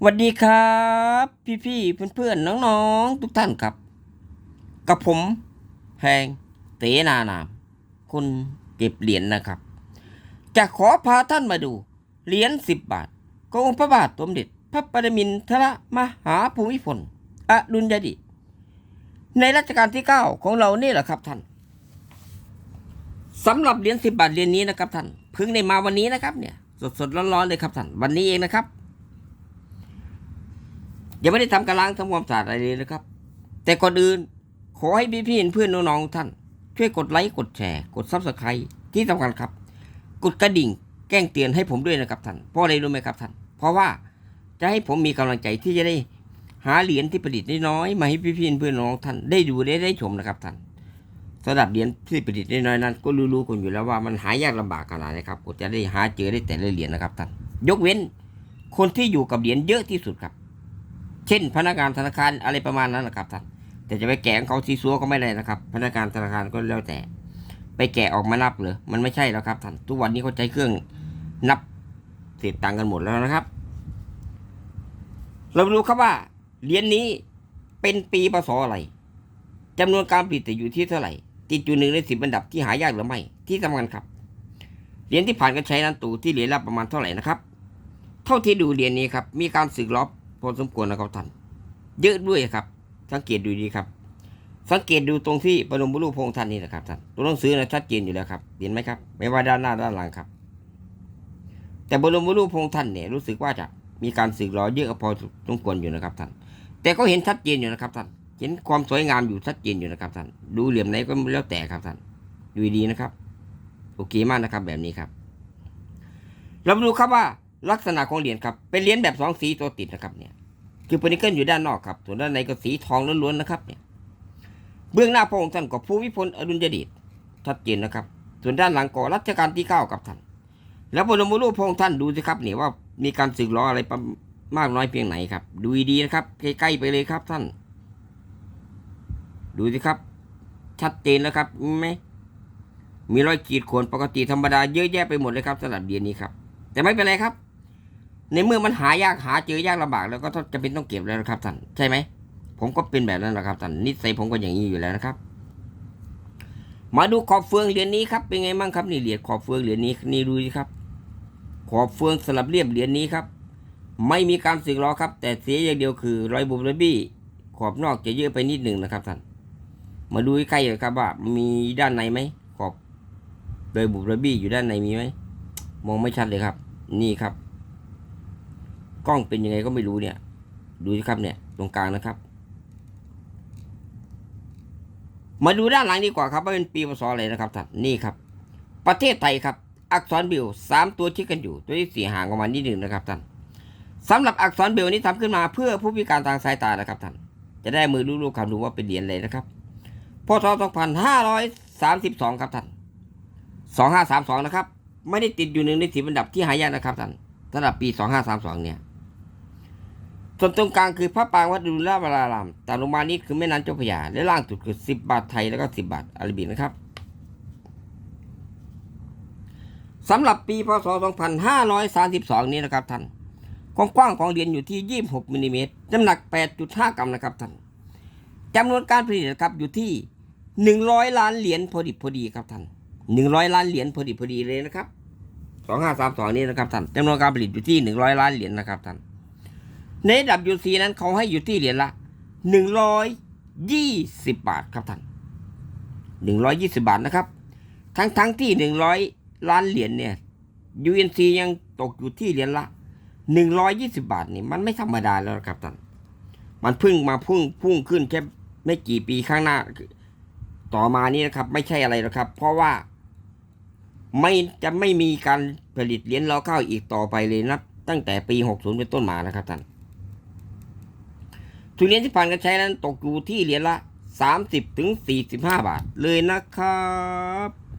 สวัสดีครับ พี่ๆเพื่อนๆน้องๆ ทุกท่านครับ กับผมแพงเตนานามคนเก็บเหรียญนะครับ จะขอพาท่านมาดู เหรียญสิบบาทของพระบาทสมเด็จพระปรมินทรมหาภูมิพลอดุลยเดชในรัชกาลที่เก้าของเรานี่แหละครับท่านสำหรับเหรียญสิบบาทเหรียญนี้นะครับท่านเพิ่งได้มาวันนี้นะครับเนี่ยสดๆร้อนๆเลยครับท่านวันนี้เองนะครับ ยังไม่ได้ทำการล้างทำความสะอาดอะไรเลยนะครับ แต่ก่อนอื่นขอให้พี่พี่เพื่อนน้องๆท่าน ช่วยกดไลค์กดแชร์ กดซับสไครต์ที่สำคัญครับ กดกระดิ่งแจ้งเตือนให้ผมด้วยนะครับท่านเพราะอะไรรู้ไหมครับท่าน เพราะว่าจะให้ผมมีกำลังใจที่จะได้หาเหรียญที่ประดิษฐ์น้อยมาให้พี่พี่เพื่อนน้องท่านได้ดูได้ได้ชมนะครับท่านสำหรับเหรียญที่ประดิษฐ์น้อยนั้น ก็รู้ๆกันอยู่แล้วว่ามันหายากลำบากขนาดไหนครับกว่าจะได้หาเจอได้แต่ละเหรียญนะครับท่านยกเว้นคนที่อยู่กับเหรียญเยอะที่สุดครับ เช่น พนักงานธนาคารอะไรประมาณนั้นนะครับท่านแต่จะไปแกะของเขาซีซัวก็ไม่ได้นะครับ พนักงานธนาคารก็แล้วแต่ ไปแกะออกมานับเลยมันไม่ใช่แล้วครับท่านทุกวันนี้เขาใช้เครื่องนับเศษตังค์กันหมดแล้วนะครับ เรามาดูครับว่าเหรียญนี้เป็นปีพศอะไรจำนวนการผลิตอยู่ที่เท่าไหร่ ติดอยู่หนึ่งในสิบอันดับที่หายากหรือไม่ที่สำคัญครับเหรียญที่ผ่านการใช้นั้นตูที่เหรียญละประมาณเท่าไหร่นะครับ เท่าที่ดูเหรียญนี้ครับมีการสึกล็อบ พอสมควรนะครับท่านเยอะด้วยครับ สังเกตดูดีครับ สังเกตดูตรงที่ปนมบุรุพงษ์ท่านนี่นะครับท่านตัวหนังสือนะชัดเจนอยู่แล้วครับเห็นไหมครับ ไม่ว่าด้านหน้าด้านหลังครับ แต่บรมบุรุพงษ์ท่านเนี่ยรู้สึกว่าจะมีการสึกล้อเยอะพอสมควรอยู่นะครับท่านแต่ก็เห็นชัดเจนอยู่นะครับท่านเห็นความสวยงามอยู่ชัดเจนอยู่นะครับท่านดูเหลี่ยมไหนก็แล้วแต่ครับท่านดูดีนะครับ โอเคมากนะครับแบบนี้ครับเรามาดูครับว่า ลักษณะของเหรียญครับ เป็นเหรียญแบบสองสีตัวติดนะครับเนี่ย คือปนิเกิลอยู่ด้านนอกครับ ส่วนด้านในก็สีทองล้วนๆนะครับเนี่ย เบื้องหน้าพระองค์ท่านก็ภูมิพลอดุลยเดชชัดเจนนะครับ ส่วนด้านหลังก็รัชกาลที่เก้ากับท่าน แล้วบรมรูปพระองค์ท่านดูสิครับเนี่ยว่ามีการสึกล้ออะไรมากน้อยเพียงไหนครับ ดูดีๆนะครับ ใกล้ๆไปเลยครับท่าน ดูสิครับ ชัดเจนแล้วครับไหมมีรอยขีดข่วนปกติธรรมดาเยอะแยะไปหมดเลยครับสำหรับเหรียญนี้ครับ แต่ไม่เป็นไรครับ ในเมื่อมันหายากหาเจอยากลำบากแล้วก็จะเป็นต้องเก็บแล้วนะครับท่านใช่ไหมผมก็เป็นแบบนั้นนะครับท่านนิสัยผมก็อย่างนี้อยู่แล้วนะครับ มาดูขอบเฟืองเหรียญนี้ครับเป็นไงบ้างครับนี่เหรียญขอบเฟืองเหรียญนี้นี่ดูสิครับ ขอบเฟืองสลับเรียบเหรียญนี้ครับ ไม่มีการสึกล้อครับ แต่เสียอย่างเดียวคือรอยบุบรอยบี้ขอบนอกจะเยอะไปนิดหนึ่งนะครับท่านมาดูใกล้ๆครับว่ามีด้านในไหมขอบรอยบุบรอยบี้อยู่ด้านในมีไหมมองไม่ชัดเลยครับ นี่ครับ กล้องเป็นยังไงก็ไม่รู้เนี่ย ดูสิครับเนี่ยตรงกลางนะครับ มาดูด้านหลังดีกว่าครับว่าเป็นปีพศอะไรนะครับท่านนี่ครับ ประเทศไทยครับ อักษรเบลสามตัวที่กันอยู่ ตัวที่สี่ห่างออกมานิดหนึ่งนะครับท่านสำหรับอักษรเบลนี้ทำขึ้นมาเพื่อผู้พิการทางสายตานะครับท่านจะได้มือรู้ๆคำดูว่าเป็นเหรียญอะไรนะครับพศ2532 ครับท่าน2532 นะครับ ไม่ได้ติดอยู่หนึ่งในสิบอันดับที่หายากนะครับท่านสำหรับปี 2532 เนี่ย ส่วนตรงกลางคือพระปรางวัดดุลลาวาราม ตามลงมานี้คือแม่น้ำเจ้าพระยา และล่างสุดคือ 10 บาทไทยแล้วก็ 10 บาทอาราบิกนะครับสำหรับปีพศ 2532 นี้นะครับท่านความกว้างของเหรียญอยู่ที่ 26มิลลิเมตรน้ำหนัก 8.5 กรัมนะครับท่านจำนวนการผลิตนะครับอยู่ที่ 100 ล้านเหรียญพอดีพอดีครับท่าน100 ล้านเหรียญพอดีพอดีเลยนะครับ 2532 นี้นะครับท่านจำนวนการผลิตอยู่ที่ 100 ล้านเหรียญนะครับท่าน ใน WC นั้นเขาให้อยู่ที่เหรียญละหนึ่งร้อยยี่สิบบาทครับท่านหนึ่งร้อยยี่สิบาทนะครับ ทั้งทั้งที่หนึ่งร้อยล้านเหรียญเนี่ย UNC ยังตกอยู่ที่เหรียญละหนึ่งร้อยยี่สิบาทนี่มันไม่ธรรมดาแล้วนะครับท่าน มันพิ่งมาพุ่งพุ่งขึ้นแค่ไม่กี่ปีข้างหน้า ต่อมานี้นะครับ ไม่ใช่อะไรหรอกครับ เพราะว่าไม่จะไม่มีการผลิตเหรียญล้อข้าวอีกต่อไปเลยนับตั้งแต่ปี 60 เป็นต้นมานะครับท่าน ทุเรียนที่ผ่านการใช้นั้นตกอยู่ที่เหรียญละ 30ถึง45 บาทเลยนะครับ